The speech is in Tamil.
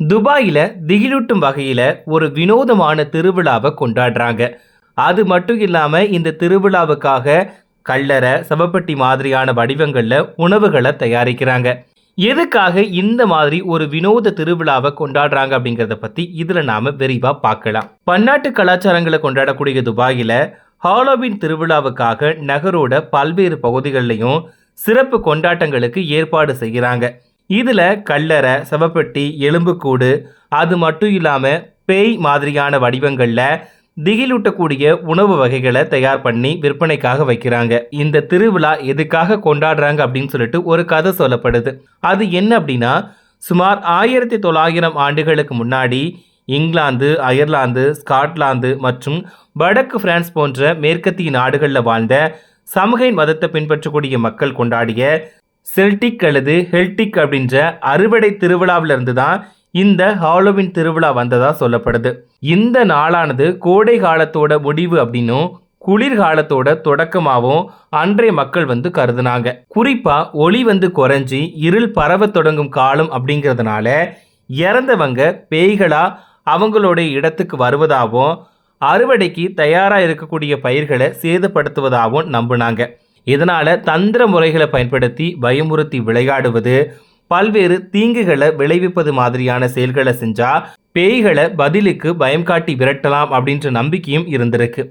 துபாயில் திகிலூட்டும் வகையில் ஒரு வினோதமான திருவிழாவை கொண்டாடுறாங்க. அது மட்டும் இல்லாமல் இந்த திருவிழாவுக்காக கல்லறை சவப்பட்டி மாதிரியான வடிவங்களில் உணவுகளை தயாரிக்கிறாங்க. எதுக்காக இந்த மாதிரி ஒரு வினோத திருவிழாவை கொண்டாடுறாங்க அப்படிங்கிறத பற்றி இதில் நாம் விரிவாக பார்க்கலாம். பன்னாட்டு கலாச்சாரங்களை கொண்டாடக்கூடிய துபாயில் ஹாலோவின் திருவிழாவுக்காக நகரோட பல்வேறு பகுதிகளிலையும் சிறப்பு கொண்டாட்டங்களுக்கு ஏற்பாடு செய்கிறாங்க. இதில் கல்லறை சவப்பெட்டி எலும்புக்கூடு அது மட்டும் இல்லாமல் பேய் மாதிரியான வடிவங்களில் திகிலூட்டக்கூடிய உணவு வகைகளை தயார் பண்ணி விற்பனைக்காக வைக்கிறாங்க. இந்த திருவிழா எதுக்காக கொண்டாடுறாங்க அப்படின்னு சொல்லிட்டு ஒரு கதை சொல்லப்படுது. அது என்ன அப்படின்னா சுமார் ஆயிரத்தி தொள்ளாயிரம் ஆண்டுகளுக்கு முன்னாடி இங்கிலாந்து அயர்லாந்து ஸ்காட்லாந்து மற்றும் வடக்கு பிரான்ஸ் போன்ற மேற்கத்திய நாடுகளில் வாழ்ந்த சமூக மதத்தை பின்பற்றக்கூடிய மக்கள் கொண்டாடிய செல்டிக் அல்லது ஹெல்டிக் அப்படின்ற அறுவடை திருவிழாவிலிருந்து தான் இந்த ஹாலோவின் திருவிழா வந்ததா சொல்லப்படுது. இந்த நாளானது கோடை காலத்தோட முடிவு அப்படின்னும் குளிர்காலத்தோட தொடக்கமாகவும் அன்றைய மக்கள் வந்து கருதுனாங்க. குறிப்பா ஒளி வந்து குறைஞ்சி இருள் பரவ தொடங்கும் காலம் அப்படிங்கிறதுனால இறந்தவங்க பேய்களா அவங்களுடைய இடத்துக்கு வருவதாகவும் அறுவடைக்கு தயாராக இருக்கக்கூடிய பயிர்களை சேதப்படுத்துவதாகவும் நம்பினாங்க. இதனால தந்திர முறைகளை பயன்படுத்தி பயமுறுத்தி விளையாடுவது பல்வேறு தீங்குகளை விளைவிப்பது மாதிரியான செயல்களை செஞ்சா பேய்களை பதிலுக்கு பயம் காட்டி விரட்டலாம் அப்படின்ற நம்பிக்கையும் இருந்திருக்கு.